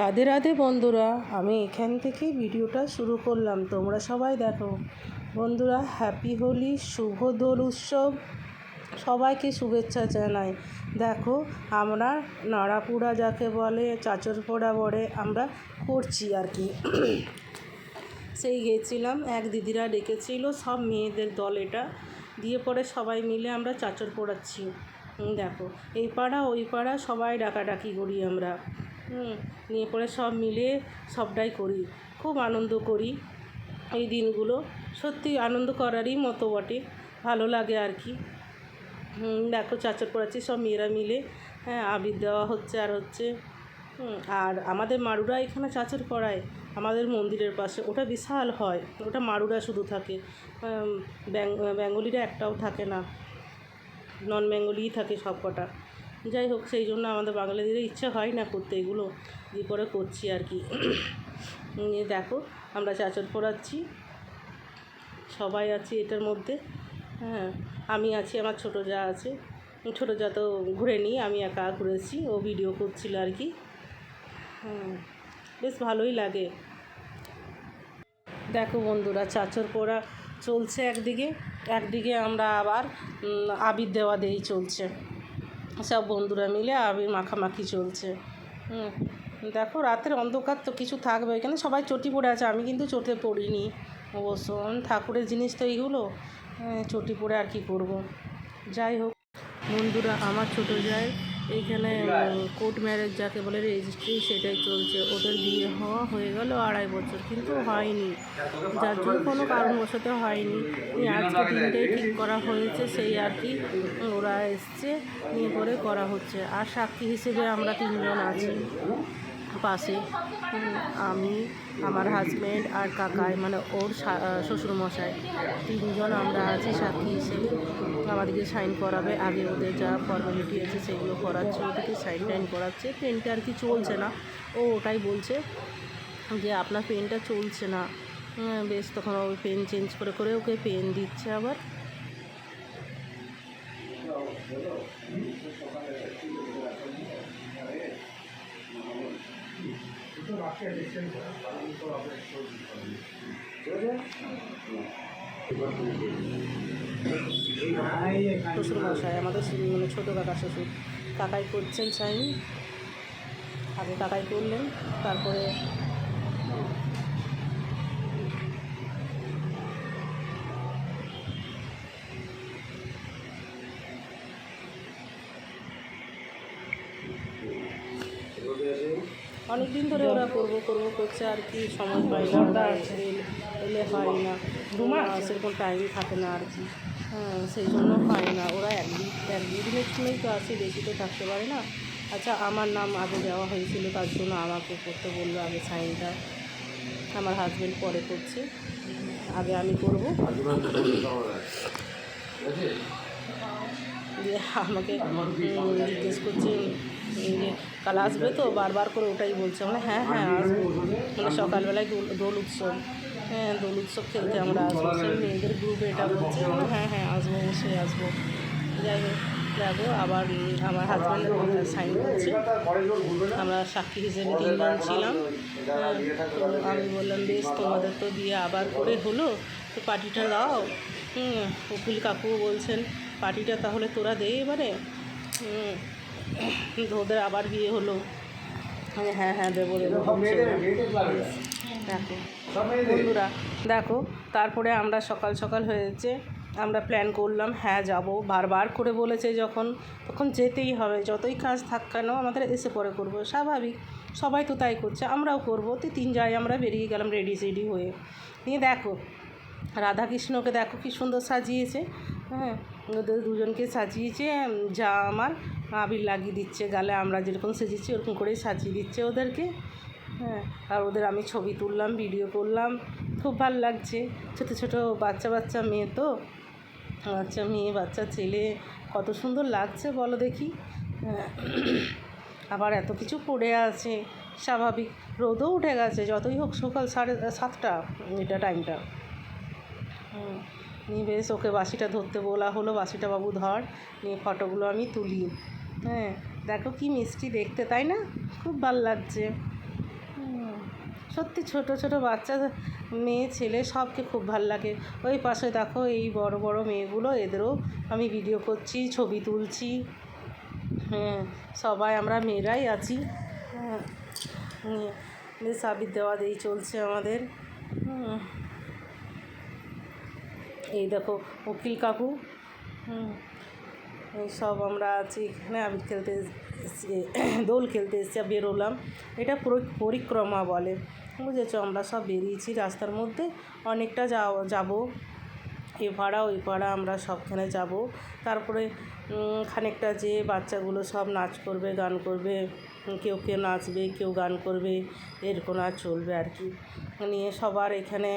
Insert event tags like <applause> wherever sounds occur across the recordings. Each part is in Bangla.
রাধে রাধে বন্ধুরা, আমি এখান থেকে ভিডিওটা শুরু করলাম। তোমরা সবাই দেখো। বন্ধুরা হ্যাপি হোলি শুভ দোল উৎসব। সবাইকে শুভেচ্ছা জানাই। দেখো, আমরা নাড়াপুরা যাকে বলে চাচর পোড়া বলে আমরা করছি আর কি। সেই গেছিলাম, এক দিদিরা ডেকেছিল, সব মেয়েদের দল এটা। দিয়ে পরে সবাই মিলে আমরা চাচর পোড়াচ্ছি দেখো, এই পাড়া, ওই পাড়া, সবাই ডাকাডাকি করি আমরা। নিয়ে পরে সব মিলে সবটাই করি। খুব আনন্দ করি এই দিনগুলো। সত্যি আনন্দ করারই মতো বটে, ভালো লাগে আর কি। দেখো চাচর পড়াচ্ছি, সব মেয়েরা মিলে হ্যাঁ আবির দেওয়া হচ্ছে আর হচ্ছে। আর আমাদের মারুরা এখানে চাচর পড়ায়, আমাদের মন্দিরের পাশে। ওটা বিশাল হয়, ওটা মারুরা শুধু থাকে। বেঙ্গলিরা একটাও থাকে না। নন বেঙ্গলিই থাকে সব কটা যাই হোক, সেই জন্য আমাদের বাঙালিদের ইচ্ছে হয় না করতে, এগুলো দিয়ে করে করছি আর কি। দেখো, আমরা চাচর পড়াচ্ছি। সবাই আছি এটার মধ্যে। হ্যাঁ আমি আছি, আমার ছোটো যা আছে। ছোটো যা তো ঘুরে নিই আমি একা ঘুরেছি, ও ভিডিও করছিল আর কি। হ্যাঁ বেশ ভালোই লাগে। দেখো বন্ধুরা, চাচর পোড়া চলছে একদিকে একদিকে আমরা আবার আবির দেওয়া দেই চলছে। সব বন্ধুরা মিলে আবির মাখামাখি চলছে। হুম দেখো রাতের অন্ধকার তো কিছু থাকবে। এখানে সবাই চটি পড়ে আছে আমি কিন্তু চটে পড়িনি। অবশ্য ঠাকুরের জিনিস তো এইগুলো। হ্যাঁ, চটি পড়ে আর কি করব? যাই হোক বন্ধুরা আমার ছোটো যায় এইখানে কোর্ট ম্যারেজ যাকে বলে রেজিস্ট্রি সেটাই চলছে। ওদের বিয়ে হওয়া হয়ে গেল আড়াই বছর, কিন্তু হয়নি। যার জন্য কোনো কারণবশত হয়নি। আজকে দিনটাই ঠিক করা হয়েছে, সেই আর কি ওরা এসছে, নিয়ে করে করা হচ্ছে। আর সাক্ষী হিসেবে আমরা তিনজন আছি। পাশে আমি, আমার হাজব্যান্ড আর কাকাই মানে ওর শ্বশুরমশাই, তিনজন আমরা আছি সাক্ষী হিসেবে আমাদেরকে সাইন করাবে, আগে ওদের যা ফর্মালিটি আছে সেগুলো করাচ্ছে, ওদেরকে সাইন টাইন করাচ্ছে। পেনটা আর কি চলছে না। ও ওটাই বলছে যে, আপনার পেনটা চলছে না। বেশ, তখন ওই পেন চেঞ্জ করে করে ওকে পেন দিচ্ছে আবার। শ্বশুর মশাই আমাদের মানে ছোটো কাকা শ্বশুর কাকাই করছেন সাইন। আগে কাকাই করলেন তারপরে অনেক দিন ধরে ওরা করব করব করছে আর কি সময় পাই না। ওরা এলে- হয় না। আহ, সেরকম টাইম থাকে না আর কি। হ্যাঁ সেই জন্য হয় না। ওরা এক এক দুই দিনের জন্যই তো আসে বেশি তো থাকতে পারে না। আচ্ছা আমার নাম আগে দেওয়া হয়েছিল তার জন্য আমাকে করতে বলল আগে সাইনটা। আমার হাজব্যান্ড পরে করছে। আগে আমি করব। দিয়ে <laughs> আমাকে জিজ্ঞেস করছে যে কাল আসবে তো? বারবার করে ওটাই বলছে। মানে হ্যাঁ হ্যাঁ আসব। মানে সকালবেলায় দোল দোল উৎসব। হ্যাঁ দোল উৎসব খেলতে আমরা আসব। সেই মেয়েদের গ্রুপে এটা বলছে হ্যাঁ হ্যাঁ আসব অবশ্যই আসব। যাই হোক যাব আবার আমার হাজব্যান্ড সাইন করছে। আমরা সাক্ষী হিসেবে তিনজন ছিলাম। হ্যাঁ, আমি বললাম বেশ তোমাদের তো দিয়ে আবার করে হলো। তো পার্টিটা দাও। হুম উকিল কাকু বলছেন পার্টিটা তাহলে তোরা দে এবারে। ওদের আবার বিয়ে হলো। আমি হ্যাঁ হ্যাঁ দেবো দেবো। দেখো। বন্ধুরা দেখো তারপরে আমরা সকাল সকাল হয়েছে। আমরা প্ল্যান করলাম হ্যাঁ যাব। বারবার করে বলেছে যখন তখন যেতেই হবে। যতই কাজ থাক কেন আমাদের এসে পরে করব। স্বাভাবিক। সবাই তো তাই করছে আমরাও করব। তো তিন জায়গায় আমরা বেরিয়ে গেলাম রেডি সেডি হয়ে। নিয়ে দেখো রাধাকৃষ্ণকে দেখো কি সুন্দর সাজিয়েছে। হ্যাঁ। ওদের দুজনকে সাজিয়েছে যা আমার আবির লাগিয়ে দিচ্ছে গালে আমরা যেরকম সেজেছি ওরকম করেই সাজিয়ে দিচ্ছে ওদেরকে। হ্যাঁ আর ওদের আমি ছবি তুললাম ভিডিও করলাম খুব ভালো লাগছে। ছোটো ছোটো বাচ্চা বাচ্চা মেয়ে তো বাচ্চা মেয়ে বাচ্চা ছেলে কত সুন্দর লাগছে বলো দেখি। হ্যাঁ, আবার এত কিছু পড়ে আছে স্বাভাবিক। রোদও উঠে গেছে যতই হোক সকাল সাড়ে সাতটা এটা টাইমটা নিয়ে বেশ, ওকে বাসিটা ধরতে বলা হলো। বাসিটা বাবু ধর, নিয়ে ফটোগুলো আমি তুলি। হ্যাঁ দেখো কি মিষ্টি দেখতে, তাই না? খুব ভালো লাগছে। সত্যি ছোট ছোট বাচ্চা, মেয়ে, ছেলে সবকে খুব ভালো লাগে। ওই পাশে দেখো এই বড় বড় মেয়েগুলো, এদেরও আমি ভিডিও করছি, ছবি তুলছি। হ্যাঁ সবাই আমরা মেয়েরাই আছি। হ্যাঁ বেশ দেওয়া দেই চলছে আমাদের। এই দেখো উকিল কাকু। সব আমরা আছি এখানে। আবির খেলতে দোল খেলতে এসেছি, আর বেরোলাম। এটা পুরো পরিক্রমা বলে। বুঝেছ? আমরা সব বেরিয়েছি রাস্তার মধ্যে। অনেকটা যাও, যাব। এ পাড়া ওই পাড়া আমরা সবখানে যাব। তারপরে খানিকটা যে বাচ্চাগুলো সব নাচ করবে, গান করবে কেউ কেউ নাচবে কেউ গান করবে এরকম নাচ চলবে আর কি। নিয়ে সবার এখানে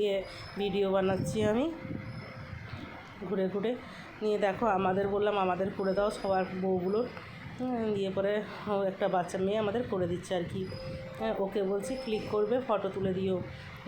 ইয়ে ভিডিও বানাচ্ছি আমি। ঘুরে ঘুরে। নিয়ে দেখো আমাদের বললাম আমাদের করে দাও সবার বউগুলোর হ্যাঁ, দিয়ে পরে একটা বাচ্চা মেয়ে আমাদের করে দিচ্ছে আর কি। হ্যাঁ ওকে বলছি ক্লিক করবে ফটো তুলে দিও।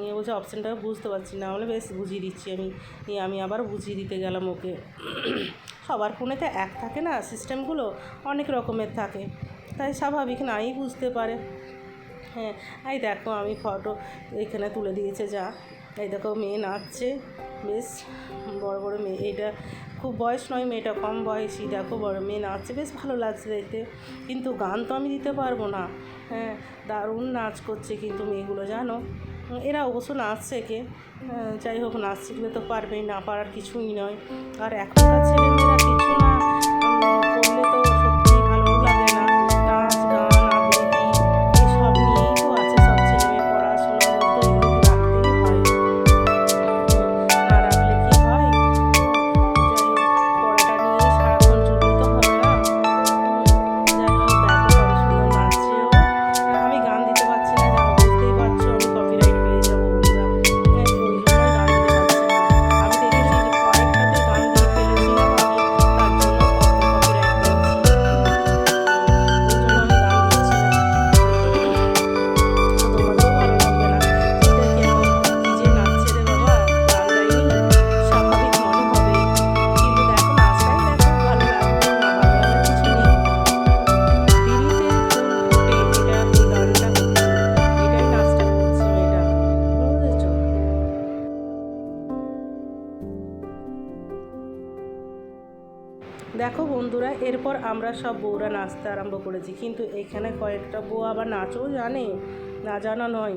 নিয়ে বলছে অপশানটা বুঝতে পারছি না বলে বেশ বুঝিয়ে দিচ্ছি আমি। নিয়ে আমি আবার বুঝিয়ে দিতে গেলাম ওকে। সবার ফোনেতে এক থাকে না সিস্টেমগুলো অনেক রকমের থাকে। তাই স্বাভাবিক নাই বুঝতে পারে। হ্যাঁ এই দেখো আমি ফটো এখানে তুলে দিয়েছে যা। এই দেখো মেয়ে নাচছে বেশ বড় বড় মেয়ে। এইটা খুব বয়স নয় মেয়েটা কম বয়সী। দেখো বড় মেয়ে নাচছে বেশ ভালো লাগছে দেখতে। কিন্তু গান তো আমি দিতে পারব না। হ্যাঁ দারুণ নাচ করছে কিন্তু মেয়েগুলো জানো? এরা অবশ্য নাচ শেখে হ্যাঁ, যাই হোক নাচ শিখলে তো পারবেই না পারার কিছুই নয়। আর এখনকার ছেলেমেয়েরা কিছু না করলে দেখো বন্ধুরা, এরপর আমরা সব বউরা নাচতে আরম্ভ করেছি। কিন্তু এখানে কয়েকটা বউ আবার নাচও জানে, না জানা নয়।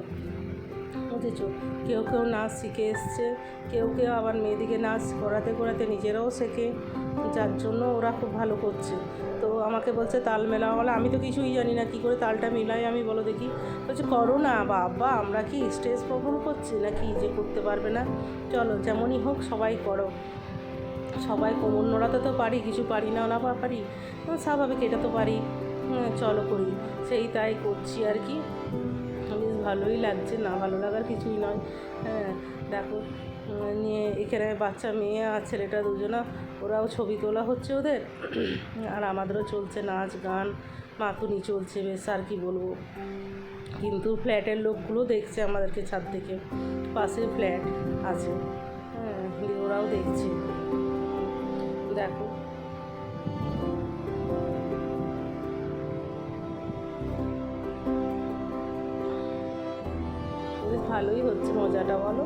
বুঝেছ? কেউ কেউ নাচ শিখে এসছে, কেউ কেউ আবার মেয়েদিকে নাচ করাতে করাতে নিজেরাও শেখে। যার জন্য ওরা খুব ভালো করছে। তো আমাকে বলছে, তাল মেলাও বলে, আমি তো কিছুই জানি না, কী করে তালটা মিলাই আমি বলো দেখি। বলছে, করো না, বাবা, আমরা কি স্টেজ পারফর্ম করছি, না কি যে করতে পারবে না। চলো, যেমনই হোক সবাই করো। সবাই কোমর নোড়াতে তো পারি, কিছু পারি না না পারি। স্বাভাবিক, এটা তো পারি। চলো করি। সেই তাই করছি আর কি। বেশ ভালোই লাগছে, না ভালো লাগার কিছুই নয়। হ্যাঁ দেখো নিয়ে এখানে বাচ্চা, মেয়ে আর ছেলেটা দুজনা, ওরাও ছবি তোলা হচ্ছে ওদের। আর আমাদেরও চলছে নাচ, গান, মাতুনি চলছে, বেশ, আর কি বলব। কিন্তু ফ্ল্যাটের লোকগুলো দেখছে আমাদেরকে ছাদ থেকে পাশে ফ্ল্যাট আছে। হ্যাঁ ওরাও দেখছে। দেখো। ভালোই হচ্ছে মজাটা বলো।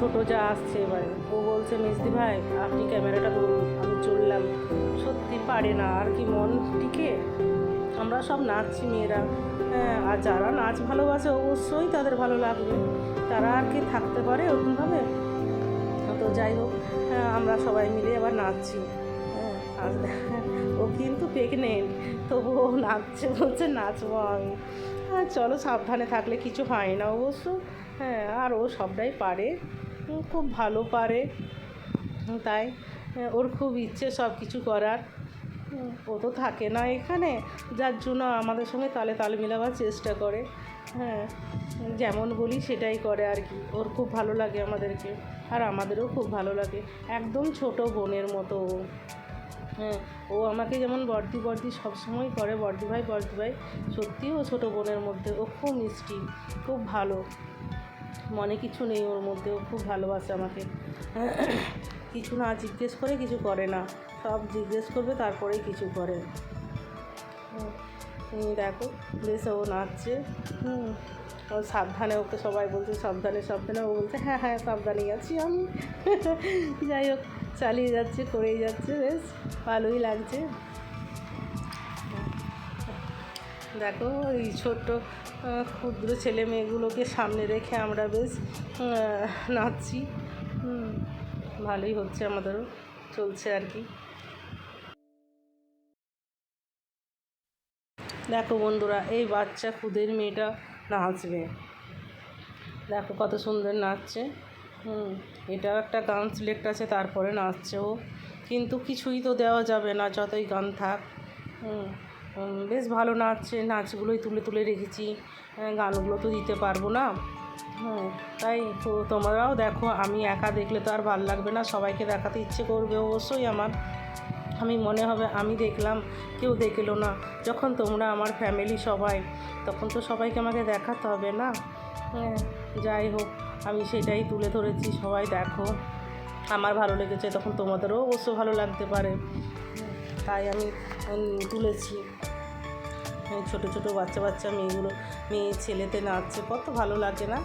ছোট যা আসছে এবার। ও বলছে মিস্তি ভাই আপনি ক্যামেরাটা ধরুন আমি চললাম। সত্যি পারে না আর কি মন টিকে। আমরা সব নাচছি মেয়েরা। হ্যাঁ আর যারা নাচ ভালোবাসে অবশ্যই তাদের ভালো লাগবে। তারা আর কি থাকতে পারে ওরকমভাবে? তো যাই হোক হ্যাঁ, আমরা সবাই মিলে আবার নাচছি। হ্যাঁ ও কিন্তু প্রেগনেন্ট তবু ও নাচছে বলছে নাচবো আমি। হ্যাঁ চলো সাবধানে থাকলে কিছু হয় না অবশ্য। হ্যাঁ আর ও সবটাই পারে। খুব ভালো পারে। তাই, ওর খুব ইচ্ছে সব কিছু করার। ও তো থাকে না এখানে। যার জন্য আমাদের সঙ্গে তালে তাল মেলাবার চেষ্টা করে। হ্যাঁ যেমন বলি সেটাই করে আর কি। ওর খুব ভালো লাগে আমাদেরকে। আর আমাদেরও খুব ভালো লাগে। একদম ছোট বোনের মতো ও। হ্যাঁ ও আমাকে যেমন বর্দি বর্দি সবসময় করে, বর্দি ভাই বর্দি ভাই, সত্যিই ও ছোটো বোনের মধ্যে। ও খুব মিষ্টি, খুব ভালো। মনে কিছু নেই, ওর মধ্যেও খুব ভালোবাসে আমাকে। কিছু না জিজ্ঞেস করে কিছু করে না। সব জিজ্ঞেস করবে, তারপরেই কিছু করে। দেখো, বেশ ও নাচছে। ও সাবধানে, ওকে সবাই বলছে, সাবধানে সাবধানে। ও বলছে হ্যাঁ হ্যাঁ সাবধানে আছি আমি। যাই হোক, চালিয়ে যাচ্ছে, করেই যাচ্ছে, বেশ ভালোই লাগছে। দেখো ওই ছোট্ট ক্ষুদ্র ছেলে মেয়েগুলোকে সামনে রেখে আমরা বেশ নাচছি। ভালোই হচ্ছে আমাদেরও, চলছে আর কি। দেখো বন্ধুরা, এই বাচ্চা খুদের মেয়েটা নাচবে। দেখো কত সুন্দর নাচছে। হুম, এটাও একটা গান সিলেক্ট আছে, তারপরে নাচছে ও। কিন্তু কিছুই তো দেওয়া যাবে না, যতই গান থাক। হুম। বেশ ভালো নাচ নাচগুলোই তুলে তুলে রেখেছি। হ্যাঁ, গানগুলো তো দিতে পারব না। হুম তাই তো তোমরাও দেখো আমি একা দেখলে তো আর ভালো লাগবে না। সবাইকে দেখাতে ইচ্ছে করবে অবশ্যই আমার। আমি মনে হবে আমি দেখলাম কেউ দেখল না। যখন তোমরা আমার ফ্যামিলি সবাই তখন তো সবাইকে আমাকে দেখাতে হবে না। হ্যাঁ যাই হোক আমি সেটাই তুলে ধরেছি সবাই দেখো। আমার ভালো লেগেছে তখন তোমাদেরও অবশ্য ভালো লাগতে পারে। তাই আমি তুলেছি। ছোটো ছোটো বাচ্চা বাচ্চা মেয়েগুলো, মেয়ে ছেলেতে নাচছে, কত ভালো লাগে না?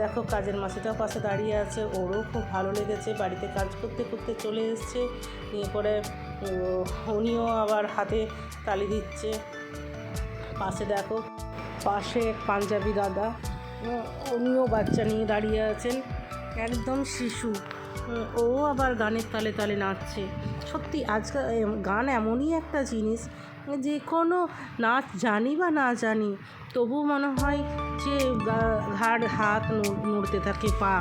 দেখো কাজের মাসিটাও পাশে দাঁড়িয়ে আছে, ওরও খুব ভালো লেগেছে, বাড়িতে কাজ করতে করতে চলে এসছে, নিয়ে পরে উনিও আবার হাতে তালি দিচ্ছে। পাশে দেখো, পাশে এক পাঞ্জাবি দাদা উনিও বাচ্চা নিয়ে দাঁড়িয়ে আছেন, একদম শিশু। ও আবার গানের তালে তালে নাচছে। সত্যি আজকাল গান এমনই একটা জিনিস যে কোনো নাচ জানি বা না জানি, তবু মনে হয় যে ঘাড়, হাত নড়- নড়তে থাকে পা।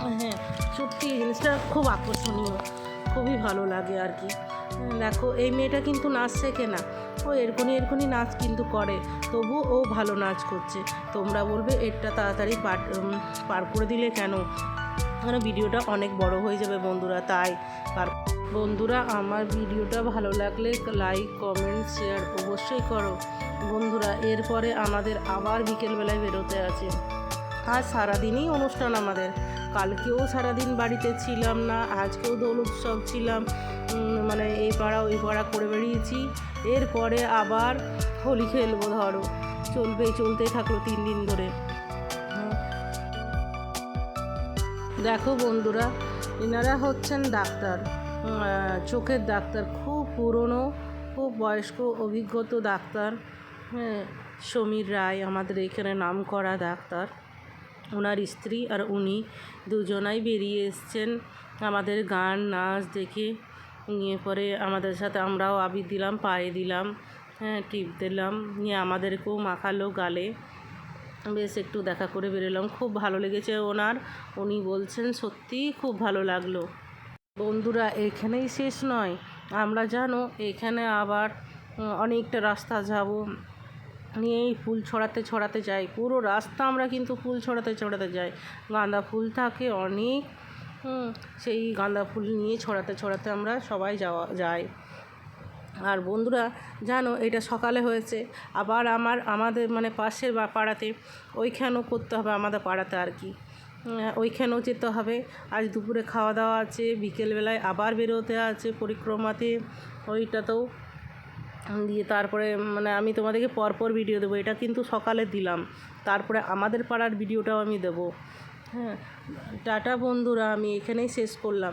হ্যাঁ সত্যি জিনিসটা খুব আকর্ষণীয়, খুবই ভালো লাগে আর কি। দেখো, এই মেয়েটা কিন্তু নাচ শেখে না ও এরকমই এরকমই নাচ কিন্তু করে, তবু ও ভালো নাচ করছে। তোমরা বলবে এটা তাড়াতাড়ি পার পার করে দিলে কেন? মানে ভিডিওটা অনেক বড় হয়ে যাবে বন্ধুরা, তাই আর বন্ধুরা আমার ভিডিওটা ভালো লাগলে লাইক কমেন্ট শেয়ার অবশ্যই করো। বন্ধুরা, এরপরে আমাদের আবার বিকেলবেলায় বেরোতে আছে। আজ সারাদিনই অনুষ্ঠান আমাদের। কালকেও সারাদিন বাড়িতে ছিলাম না, আজকেও দোল উৎসব ছিলাম। মানে এই পাড়া ওই পাড়া করে বেরিয়েছি এরপরে আবার হোলি খেলব, ধরো। চলবে চলতেই থাকল তিন দিন ধরে। দেখো বন্ধুরা এনারা হচ্ছেন ডাক্তার। চোখের ডাক্তার, খুব পুরনো, খুব বয়স্ক, অভিজ্ঞত ডাক্তার। হ্যাঁ সমীর রায় আমাদের এখানে নাম করা ডাক্তার। ওনার স্ত্রী আর উনি দুজনাই বেরিয়ে এসছেন আমাদের গান, নাচ দেখে। নিয়ে পরে আমাদের সাথে আমরাও আবির দিলাম, পায়ে দিলাম হ্যাঁ টিপ দিলাম। নিয়ে আমাদেরকেও মাখালো গালে। বেশ, একটু দেখা করে বেরোলাম। খুব ভালো লেগেছে ওনার। উনি বলছেন সত্যিই খুব ভালো লাগল। বন্ধুরা, এখানেই শেষ নয়। আমরা জানো, এখানে আবার অনেকটা রাস্তা যাব। নিয়েই ফুল ছড়াতে ছড়াতে যাই। পুরো রাস্তা আমরা কিন্তু ফুল ছড়াতে ছড়াতে যাই। গাঁদা ফুল থাকে অনেক। সেই গাঁদা ফুল নিয়ে ছড়াতে ছড়াতে আমরা সবাই যাওয়া, যাই। আর বন্ধুরা, জানো, এটা সকালে হয়েছে। আবার আমার, আমাদের মানে পাশের বা পাড়াতে ওইখানেও করতে হবে, আমাদের পাড়াতে আর কি। ওইখানেও যেতে হবে। আজ দুপুরে খাওয়া দাওয়া আছে, বিকেলবেলায় আবার বেরোতে আছে পরিক্রমাতে ওইটাতেও। দিয়ে তারপরে মানে আমি তোমাদেরকে পরপর ভিডিও দেবো। এটা কিন্তু সকালে দিলাম। তারপরে আমাদের পাড়ার ভিডিওটাও আমি দেবো। হ্যাঁ টাটা বন্ধুরা, আমি এখানেই শেষ করলাম।